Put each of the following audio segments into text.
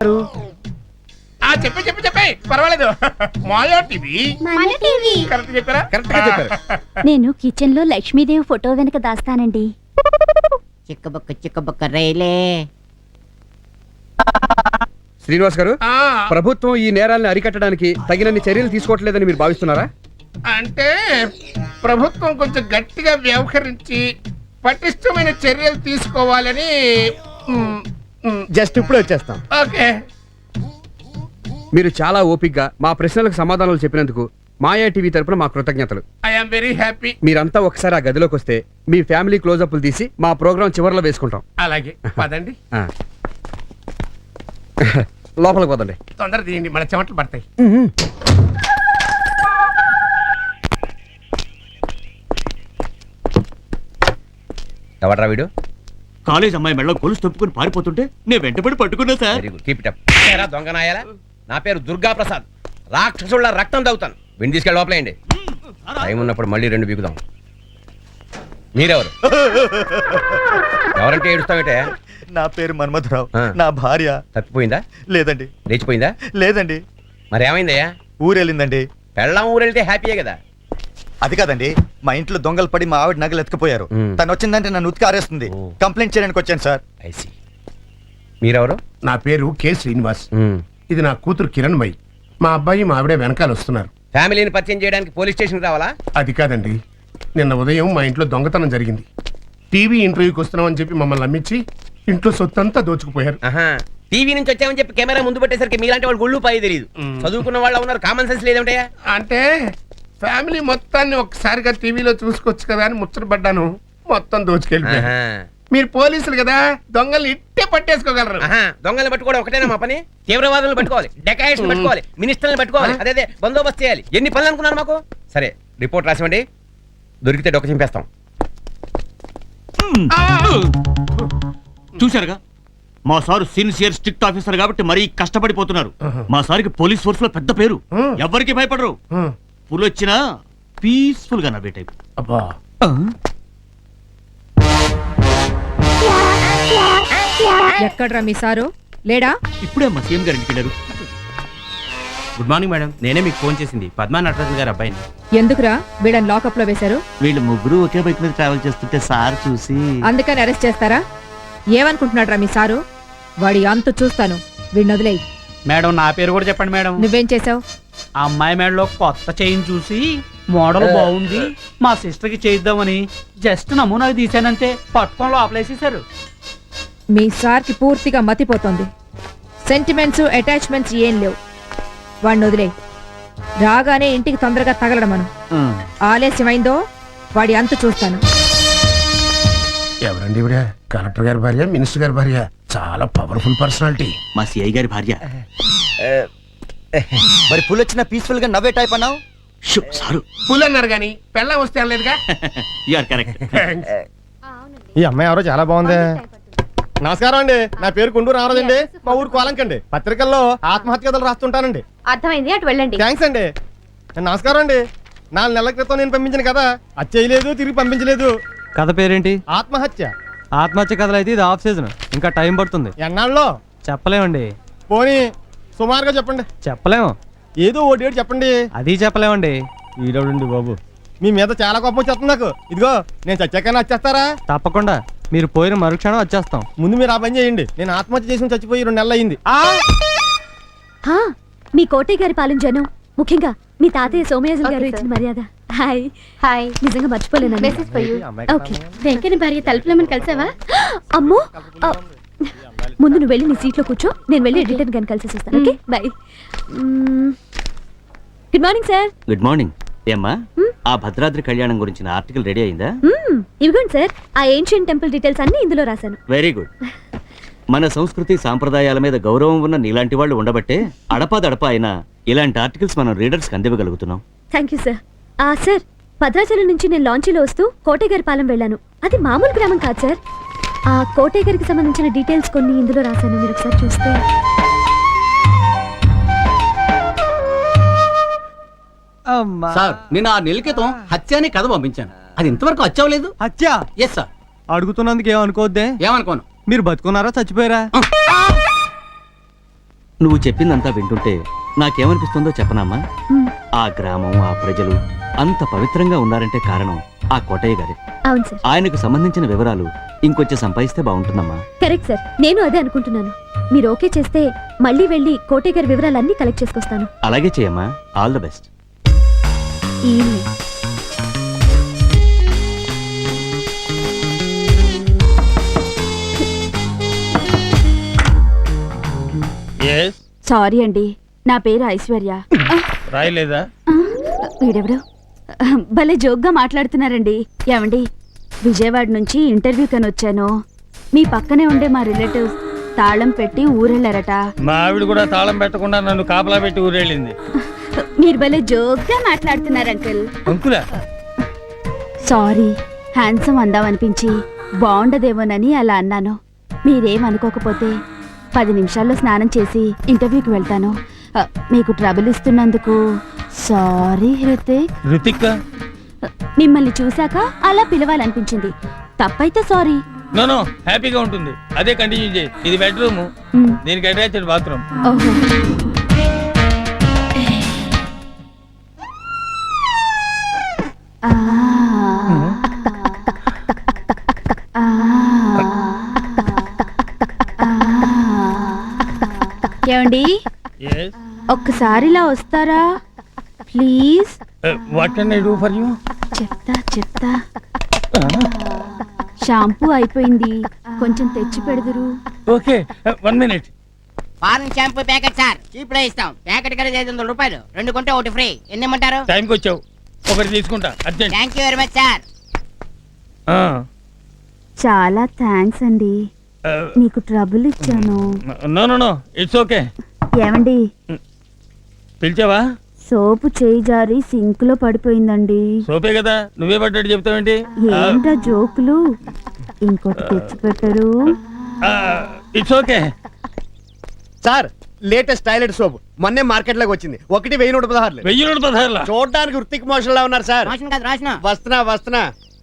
ఆ చెప్పి చెప్పి చెప్పి. పర్వాలేదు. మాయా టీవీ? మన టీవీ. కరెక్ట్ చెప్పారా? కరెక్ట్గా చెప్పారు. నేను కిచెన్లో లక్ష్మీదేవి ఫోటో వెనక దాస్తానండి. చిక్కబుక్క చిక్కబుక్క రైలే. శ్రీనివాస్ గారు ఆ, ప్రభుత్వం ఈ నేరాలను అరికట్టడానికి తగినన్ని చర్యలు తీసుకోవట్లేదని మీరు భావిస్తున్నారా? అంటే ప్రభుత్వం కొంచెం గట్టిగా వ్యవహరించి పటిష్టమైన చర్యలు తీసుకోవాలని మ్, జస్ట్ ఇప్పుడు వచ్చేస్తాం. ఓకే. మీరు చాలా ఓపిగ్గా మా ప్రశ్నలకు సమాధానాలు చెప్పినందుకు మాయా టీవీ తరపున మా కృతజ్ఞతలు. ఐఎమ్ వెరీ హ్యాపీ మీరంతా ఒకసారి ఆ గదిలోకి వస్తే మీ ఫ్యామిలీ క్లోజప్లు తీసి మా ప్రోగ్రాం చివరిలో వేసుకుంటాం. అలాగే. పదండి. ఆ. లోపలికి పోదండి. తొందర తీయండి మన చెమటలు పడతాయి. ఎవడ్రా వీడు? కాలేజ్ అమ్మాయి మెడలో గొలుసు తప్పుకుని పారిపోతుంటే నేను వెంటబడి పట్టుకున్నా sir. Very good keep it up ఏరా దొంగ నాయాలా నా పేరు దుర్గా ప్రసాద్ రాక్షసుళ్ళ రక్తం తాగుతాను. విని తీసుకెళ్ళి లోపలేయండి. టైం ఉన్నప్పుడు మళ్ళీ రెండు బీగుదాం మీరెవరు? ఎవరంటే ఏడుస్తావేటే? నా పేరు మన్మథరావు ఆ. నా భార్య. తప్పిపోయిందా? లేదండి. లేచిపోయిందా? లేదండి. మరి ఏమైందయ్యా ఊరెళ్ళిందండి. పెళ్ళాం ఊరెళ్తే హ్యాపీయే కదా. అది కాదండి మా ఇంట్లో దొంగలు పడి మా ఆవిడ నగలు ఎత్తుకుపోయారు. మ్. తను వచ్చిందంటే నన్ను ఉతికి ఆరేస్తుంది. ఓ. కంప్లైంట్ చేయడానికి వచ్చాను సార్. ఐసి మీరెవరు? నా పేరు కె శ్రీనివాస్. ఇది నా కూతురు కిరణ్మయి మా. అబ్బాయి మా ఆవిడే వెనకాల వస్తున్నారు. ఫ్యామిలీని పరిచయం చేయడానికి పోలీస్ స్టేషన్కి రావాలా? అది కాదండి నిన్న ఉదయం మా ఇంట్లో దొంగతనం జరిగింది. టీవీ ఇంటర్వ్యూకి వస్తున్నామని చెప్పి మమ్మల్ని నమ్మించి ఇంట్లో సొత్తంతా దోచుకుపోయారు. ఆహా టీవీ నుంచి వచ్చామని చెప్పి కెమెరా ముందు పెట్టేసరికి మీలాంటి వాళ్ళు గుళ్ళు పై తెలియదు. చదువుకున్న వాళ్ళు ఉన్నారు కామన్ సెన్స్ లేదంటయ్యా? అంటే ఫ్యామిలీ మొత్తాన్ని ఒక్కసారిగా టీవీలో చూసుకోవచ్చు కదా అని ముచ్చటపడ్డాను. మొత్తం దోచుకెళ్ళిపోయారు ఆహా. మీరు పోలీసులు కదా దొంగల్ని ఇట్టే పట్టేసుకోగలరు. ఆహా, దొంగల్ని పట్టుకోవడం ఒకటేనా మా పని? తీవ్రవాదులను పట్టుకోవాలి డెకాయిట్స్ పట్టుకోవాలి మినిస్టర్ని పట్టుకోవాలి. అదే అదే బందోబస్తు చేయాలి. ఎన్ని పనులు అనుకున్నారు మాకు? సరే రిపోర్ట్ రాసివ్వండి. దొరికితే డొక్క చింపేస్తాం. చూశారుగా? మా సారు సిన్సియర్ స్ట్రిక్ట్ ఆఫీసర్ కాబట్టి మరీ కష్టపడిపోతున్నారు. మా సార్కి పోలీస్ ఫోర్స్లో పెద్ద పేరు. ఎవరికి భయపడరు. హ్మ్. పులి వచ్చినా పీస్ఫుల్గా నవ్వే టైప్. అబ్బా. ఎక్కడ్రా మీ సారు? లేడా? ఇప్పుడే మా సీఎం గారు ఇంటికి వెళ్ళారు. Good morning madam. నేనే మీకు ఫోన్ చేసింది. పద్మా నటరాజన్ గారి అబ్బాయిని. ఎందుకురా? వీళ్ళని లాకప్లో వేశారు? వీళ్ళు ముగ్గురు ఒకే బైక్ మీద ట్రావెల్ చేస్తుంటే సార్ చూసి అందుకని అరెస్ట్ చేస్తారా? ఏమనుకుంటున్నాడ్రా మీ సారు? వాడి అంతు చూస్తాను. వీడిని వదిలేయి. మేడం నా పేరు కూడా చెప్పండి మేడం. నువ్వేం చేసావు? ఆ అమ్మాయి మేడలో కొత్త చైన్ చూసి మోడల్ బాగుంది మా సిస్టర్కి చేయిద్దామని జస్ట్ నమూనాకి తీసానంతే పట్టుకొని లోపలేసేసారు మీ సార్కి పూర్తిగా మతిపోతుంది. సెంటిమెంట్స్ అటాచ్మెంట్స్ ఏం లేవు. వాడిని వదిలేయి రాగానే ఇంటికి తొందరగా తగలడం మనం. ఆలస్యమైందో వాడి అంతు చూస్తాను. ఎవరండి ఇవిడ? కలెక్టర్ గారి భార్య మినిస్టర్ గారి భార్య. చాలా పవర్ఫుల్ పర్సనాలిటీ మా సిఐ గారి భార్య. మరి పుల్ వచ్చిన పీస్ఫుల్గా నవ్వే టైప్ అన్నావు? షు, సారు. పుల్ అన్నారు కానీ పెళ్ళం వస్తే అనలేదుగా యు ఆర్ కరెక్ట్ ఈ అమ్మాయి ఎవరో చాలా బాగుంది. నమస్కారం అండి. నా పేరు గుండూరు రామరాజండి. మా ఊరు కోలంకండి పత్రికల్లో ఆత్మహత్య కథలు రాస్తుంటానండి. అర్థమైంది అటు వెళ్ళండి. థ్యాంక్స్ అండి. నమస్కారం అండి. నాలుగు నెలల క్రితం నేను పంపించిన కదా అది చేయలేదు తిరిగి పంపించలేదు. కథ పేరేంటి? ఆత్మహత్య. ఆత్మహత్య కథలు అయితే ఇది ఆఫ్ సీజన్. ఇంకా టైం పడుతుంది. ఎన్నాళ్ళలో? చెప్పలేమండి. పోనీ సుమారుగా చెప్పండి. చెప్పలేము. ఏదో ఓ డేట్ చెప్పండి. అది చెప్పలేమండి. ఈడోడండి బాబు? మీ మీద చాలా కోపం వచ్చేస్తుంది నాకు. ఇదిగో నేను చచ్చాకన్నా వచ్చేస్తారా? తప్పకుండా. మీరు పోయిన మరుక్షణం వచ్చేస్తాం. ముందు మీరు ఆ పని చేయండి. నేను ఆత్మహత్య చేసి చచ్చిపోయి రెండు నెలలు అయింది. హా, మీ కోటయ్య గారి పాలన జనం. ముఖ్యంగా మీ తాతయ్య సోమయాజులు గారు ఇచ్చిన మర్యాద. హాయ్ హాయ్ నిజంగా మర్చిపోలేను మెసేజ్ ఓకే వెంకన్న భార్య తలుపులమని కలిసావా? అమ్మో! ముందు నువ్వు వెళ్ళి నీ సీట్లో కూర్చో. నేను వెళ్ళి ఎడిటర్ గారిని కలిసి వస్తాను. Okay bye good morning sir good morning ఏమ్మా? ఆ భద్రాద్రి కళ్యాణం గురించిన ఆర్టికల్ రెడీ అయిందా? ఇవిగోండి సార్ ఆ ఏన్షియన్ టెంపుల్ డీటెయిల్స్ అన్ని ఇందులో రాశాను. వెరీ గుడ్ మన సంస్కృతి సాంప్రదాయాల మీద గౌరవం ఉన్న నీలాంటి వాళ్ళు ఉండబట్టే అడపాదడప అయినా ఇలాంటి ఆర్టికల్స్ మనం రీడర్స్కి అందివ్వగలుగుతున్నాం. థ్యాంక్ యూ సార్ ఆ సార్ భద్రాచలం నుంచి నేను లాంచీలో వస్తూ కోటయ్య గారి పాలెం వెళ్ళాను. అది మామూలు గ్రామం కాదు సార్. ఆ కోటయ్య గారికి సంబంధించిన డీటెయిల్స్ కొన్ని ఇందులో రాశాను మీరు ఒకసారి చూస్తే. సార్ నేను ఆ నెల క్రితం హత్య అనే కథ పంపించాను. అది ఇంతవరకు వచ్చావలేదు హత్య? ఎస్ సార్ అడుగుతున్నందుకు ఏమనుకోవద్దే? ఏమనుకోను. మీరు బతుకున్నారా చచ్చిపోయారా? నువ్వు చెప్పిందంతా వింటుంటే నాకేమనిపిస్తుందో చెప్పనమ్మా ఆ గ్రామం ఆ ప్రజలు అంత పవిత్రంగా ఉన్నారంటే కారణం ఆ కోటయ్య గారే. అవును సార్. ఆయనకు సంబంధించిన వివరాలు ఇంకొంచెం సంపాదిస్తే బాగుంటుందమ్మా. Correct sir. నేను అదే అనుకుంటున్నాను. మీరు ఓకే చేస్తే మళ్ళీ వెళ్ళి కోటే గారి వివరాలన్నీ కలెక్ట్ చేసుకొస్తాను. అలాగే చేయమ్మా. All the best. సారీ అండి. నా పేరు ఐశ్వర్య. రాయలేదా? వీడెవడు? భలే జోక్గా మాట్లాడుతున్నారండి. ఏమండి విజయవాడ నుంచి ఇంటర్వ్యూ కని వచ్చాను మీ పక్కనే ఉండే మా రిలేటివ్స్ తాళం పెట్టి ఊరెళ్ళారట. మా ఆవిడ కూడా తాళం పెట్టకుండా నన్ను కాపలా పెట్టి ఊరేళ్ళింది. మీరు భలే జోక్గా మాట్లాడుతున్నారు అంకుల్. అంకులా? సారీ హ్యాండ్సమ్ అందామనిపించి బాగుండదేమోనని అలా అన్నాను. మీరేమనుకోకపోతే పది నిమిషాల్లో స్నానం చేసి ఇంటర్వ్యూకి వెళ్తాను. మీకు ట్రబుల్ ఇస్తున్నందుకు సారీ హృతిక్. రుతిక్ మిమ్మల్ని చూశాక అలా పిలవాలనిపించింది. తప్పైతే సారీ. నో నో హ్యాపీగా ఉంటుంది. అదే కంటిన్యూ చేయి. ఇది బెడ్రూమ్. మ్, దీనికి అటాచ్డ్ బాత్రూమ్. ఓహో. ఆ. ఆ. ఆ. ఏమండి? ఒక్కసారి ఇలా వస్తారా? Please. What can I do for you చెప్తా చెప్తా. షాంపూ అయిపోయింది. కొంచెం తెచ్చి పెడదురు. Okay one minute foreign shampoo packet sir. చీప్లో ఇస్తాం. ప్యాకెట్ కలిసి ఐదు వందల రూపాయలు. రెండు కొంటే ఒకటి ఫ్రీ. ఎన్ని ఇమ్మంటారు టైంకి వచ్చావు. ఒకటి తీసుకుంటా. Urgent thank you very much sir. చాలా థ్యాంక్స్ అండి. మీకు ట్రబుల్ ఇచ్చాను. No no no it's okay ఏమండి? పిలిచావా? సోపు చేయి జారి సింక్లో పడిపోయిందండి. సోపే కదా నువ్వే పడ్డట్టు చెప్తావేంటి? ఏంటా జోకులు? ఇంకోటి తెచ్చి పెట్టరు it's okay. Sir latest toilet soap. మొన్నే మార్కెట్లోకి వచ్చింది. ఒకటి వెయ్యి నూట పదహారులు. వెయ్యి నూట పదహారులా? చూడడానికి వృత్తిక్ మోషన్ లా ఉన్నారు సార్. రోషన్ కాదు రోషన్ వస్తున్నా వస్తున్నా.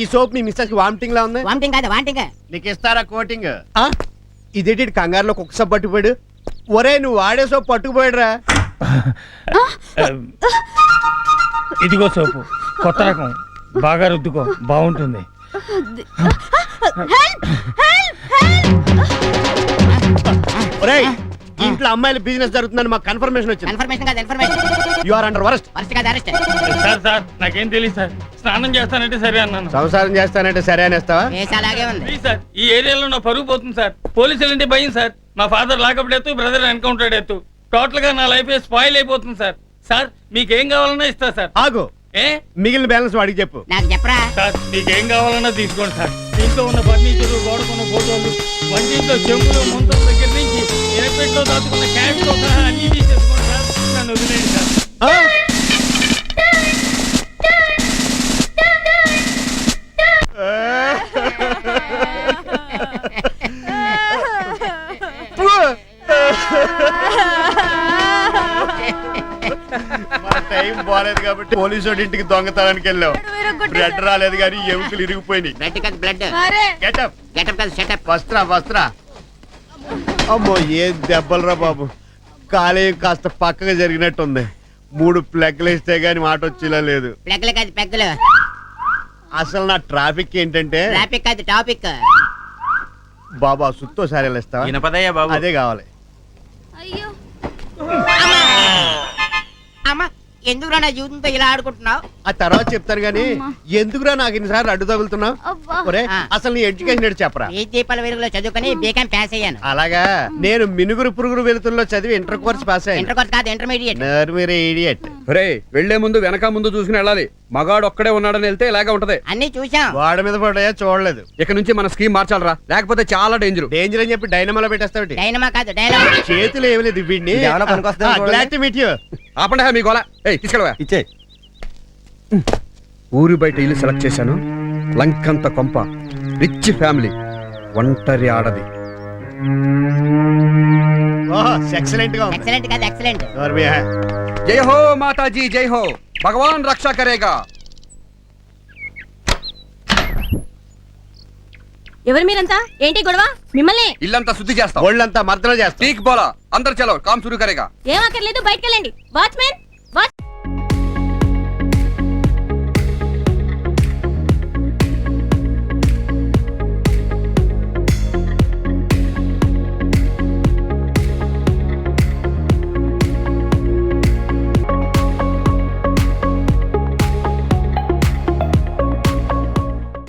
ఈ సోప్ మీ మిస్సెస్కి వామిటింగ్ లా ఉంది? వామిటింగ్ కాదు వాంటింగ్ నీకు ఇస్తారా కోటింగ్? ఇదేంటి ఈడు కంగారులో కుక్క సోప్ పట్టుకుపోయాడు? ఒరే నువ్వు వాడే సోప్ పట్టుకుపోయాడురా. ఇదిగో సోపు కొత్త రకం. బాగా రుద్దుకో బాగుంటుంది. ఒరేయ్ ఇంట్లో అమ్మాయిల బిజినెస్ జరుగుతుందని మాకు కన్ఫర్మేషన్ వచ్చింది. కన్ఫర్మేషన్ కాదు information you are under worst వరుస కాదు అరెస్ట్ సార్ సార్ నాకేం తెలియదు సార్. స్నానం చేస్తానంటే సరే అన్నాను. సంసారం చేస్తానంటే సరే అనేస్తావా? కేసు అలాగే ఉంది. ప్లీజ్ సార్ ఈ ఏరియాలో నా పరుగు పోతుంది సార్. పోలీసులు అంటే భయం సార్. మా ఫాదర్ లాకప్ ఎత్తు బ్రదర్ ఎన్కౌంటర్ ఎత్తు టోటల్గా నా లైఫ్ స్పాయిల్ అయిపోతుంది సార్. సార్ మీకేం కావాలన్నా ఇస్తా సార్. ఆగు. ఏ? మిగిలిన బ్యాలెన్స్ వాడికి చెప్పు. నాకు చెప్పరా? సార్ మీకేం కావాలన్నా తీసుకోండి సార్. ఇంట్లో ఉన్న ఫర్నిచర్ గోడకున్న ఫోటోలు వంటింట్లో చెంబులు ముంతల దగ్గర నుంచి ఎయిర్పెట్లో దాచుకున్న క్యాబ్తో సహా అన్ని తీసేసుకోండి సార్. నన్ను వదిలేయండి సార్. బాగాలేదు కాబట్టి పోలీసు ఇంటికి దొంగతనానికి వెళ్ళాం. బ్లడ్ రాలేదు కానీ ఎముకలు ఇరిగిపోయినాయి. బ్లడ్ కాదు blood get up get up కాదు షటప్ వస్త్రా వస్త్రా. అమ్మో ఏ దెబ్బలరా బాబు. కాలేయం కాస్త పక్కగా జరిగినట్టుంది. మూడు ప్లగ్లు ఇస్తే గానీ మాట వచ్చేలా లేదు. ప్లగ్లు కాదు పెగ్గలు అసలు నా ట్రాఫిక్ ఏంటంటే? ట్రాఫిక్ కాదు టాపిక్ బాబా సుత్తో సారీ ఇస్తావా వినపదయ్యా బాబు? అదే కావాలి. అమ్మా! ఎందుకు నా జీవితంతో ఇలా ఆడుకుంటున్నావు? ఆ తర్వాత చెప్తాను గానీ ఎందుకురా నాకు ఇన్నిసార్లు అడ్డు తగులుతున్నావు? ఒరే. అసలు నీ ఎడ్యుకేషన్ ఏంటి చెప్పరా? దీపాల వెలుగులో చదువుకొని బీకాం పాస్ అయ్యాను. అలాగా? నేను మినుగురు పురుగురు వెలుతుల్లో చదివి ఇంటర్ కోర్స్ పాస్ అయ్యాను. ఇంటర్ కోర్స్ కాదు ఇంటర్మీడియట్ నర్మీరే ఇడియట్ రే వెళ్ళే ముందు వెనక ముందు చూసుకుని వెళ్ళాలి. మగాడు ఒక్కడే ఉన్నాడని వెళ్తే ఇలాగే ఉంటది. అన్ని చూసాం వాడ మీద పడ్డాయా? చూడలేదు. ఇక నుంచి మన స్కీమ్ మార్చాలరా. లేకపోతే చాలా డేంజర్. డేంజర్ అని చెప్పి డైనమాలో పెట్టేస్తావు డైనమా కాదు డైనమా చేతులు ఏమి లేదు వీడిని. గ్లాడ్ టు మీట్ యు ఆపండి హే, మీ గోల. ఏయ్ తీసుకెళ్ళవా. ఇచ్చే. ఊరి బయట ఇల్లు సెలెక్ట్ చేశాను. లంకంత కొంప రిచ్ ఫ్యామిలీ ఒంటరి ఆడది. ఓహో ఎక్సలెంట్గా ఉంది. ఎక్సలెంట్ కాదు ఎక్సలెంట్. నోర్మి హై. జై హో మాతాజీ జై హో. భగవాన్ రక్షా కరేగా. ఎవరు మీరంతా? ఏంటి గొడవ? మిమ్మల్ని ఇల్లంతా శుద్ధి చేస్తాం. ఒళ్ళంతా మర్దన చేస్తా. టీక్ బోలా అందరు చలో కామ్ సురు కరేగా. ఏం అక్కర్లేదు బయటకెళ్ళండి. Watchman watch